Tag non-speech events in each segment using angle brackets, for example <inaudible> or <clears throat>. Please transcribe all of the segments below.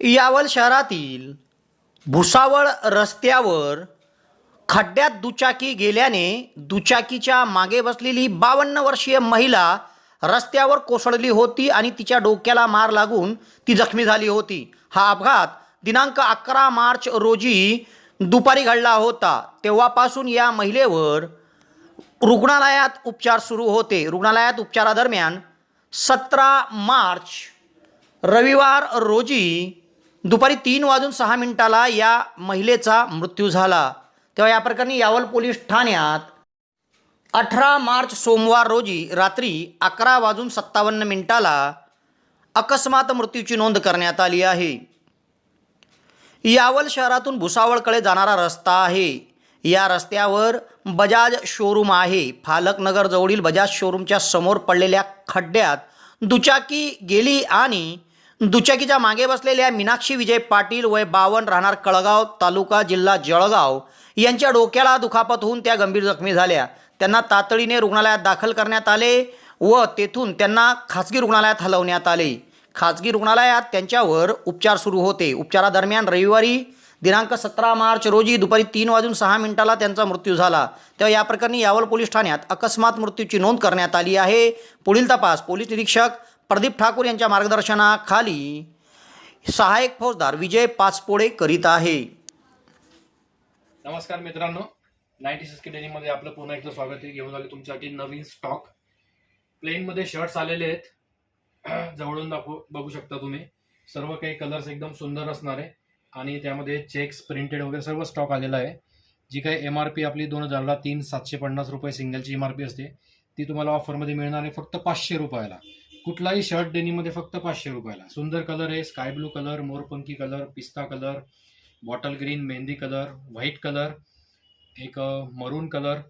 यावल शहरातील भुसावळ रस्त्यावर खड्ड्यात दुचाकी गेल्याने दुचाकीच्या मागे बसलेली बावन्न वर्षीय महिला रस्त्यावर कोसळली होती आणि तिच्या डोक्याला मार लागून ती जखमी झाली होती. हा अपघात दिनांक अकरा मार्च रोजी दुपारी घडला होता. तेव्हापासून या महिलेवर रुग्णालयात उपचार सुरू होते. रुग्णालयात उपचारादरम्यान सतरा मार्च रविवार रोजी दुपारी तीन वाजून सहा मिनिटाला या महिलेचा मृत्यू झाला. तेव्हा या प्रकरणी यावल पोलीस ठाण्यात अठरा मार्च सोमवार रोजी रात्री अकरा वाजून सत्तावन्न मिनिटाला अकस्मात मृत्यूची नोंद करण्यात आली आहे. यावल शहरातून भुसावळकडे जाणारा रस्ता आहे. या रस्त्यावर बजाज शोरूम आहे. फालकनगरजवळील बजाज शोरूमच्या समोर पडलेल्या खड्ड्यात दुचाकी गेली आणि दुचाकीच्या मागे बसलेल्या मीनाक्षी विजय पाटील वय बावन राहणार कळगाव तालुका जिल्हा जळगाव यांच्या डोक्याला दुखापत होऊन त्या गंभीर जखमी झाल्या. त्यांना तातडीने रुग्णालयात दाखल करण्यात आले व तेथून त्यांना खाजगी रुग्णालयात हलवण्यात आले. खाजगी रुग्णालयात त्यांच्यावर उपचार सुरू होते. उपचारादरम्यान रविवारी दिनांक सतरा मार्च रोजी दुपारी तीन वाजून सहा मिनिटाला त्यांचा मृत्यू झाला. तेव्हा या प्रकरणी यावल पोलीस ठाण्यात अकस्मात मृत्यूची नोंद करण्यात आली आहे. पुढील तपास पोलीस निरीक्षक प्रदीप ठाकूर यांच्या मार्गदर्शनाखाली सहाय्यक फौजदार विजय पाचपोडे करीत आहे. नमस्कार मित्रांनो नाईन्टी सिक्स डेनीमध्ये आपलं पुन्हा एकदा स्वागत आहे. घेऊन आले तुमच्यासाठी नवीन स्टॉक प्लेनमध्ये शर्ट्स आलेले आहेत. <clears throat> जवळून दाखवू बघू शकता तुम्ही. सर्व काही कलर्स एकदम सुंदर असणार आहे. आणि त्यामध्ये चेक्स प्रिंटेड वगैरे सर्व स्टॉक आलेला आहे. जी काही एम आर पी आपली दोन हजारला तीन सातशे पन्नास रुपये सिंगलची एम आर पी असते ती तुम्हाला ऑफरमध्ये मिळणार आहे फक्त पाचशे रुपयाला. कुठलाही शर्ट डेनीमध्ये फक्त पाचशे रुपयाला. सुंदर कलर आहे स्काय ब्लू कलर मोरपंखी कलर पिस्ता colour bottle green mehndi colour white colour एक maroon colour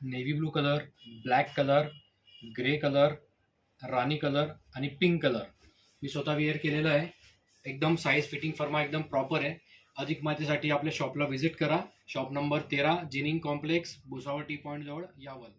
navy blue colour black colour grey colour राणी कलर आणि पिंक कलर मी स्वतः वेअर केलेलं आहे. एकदम साईज फिटिंग फर्मा एकदम प्रॉपर आहे. अधिक माहितीसाठी आपल्या शॉपला व्हिजिट करा. शॉप नंबर तेरा जिनिंग कॉम्प्लेक्स भुसावळ टी पॉईंटजवळ यावल.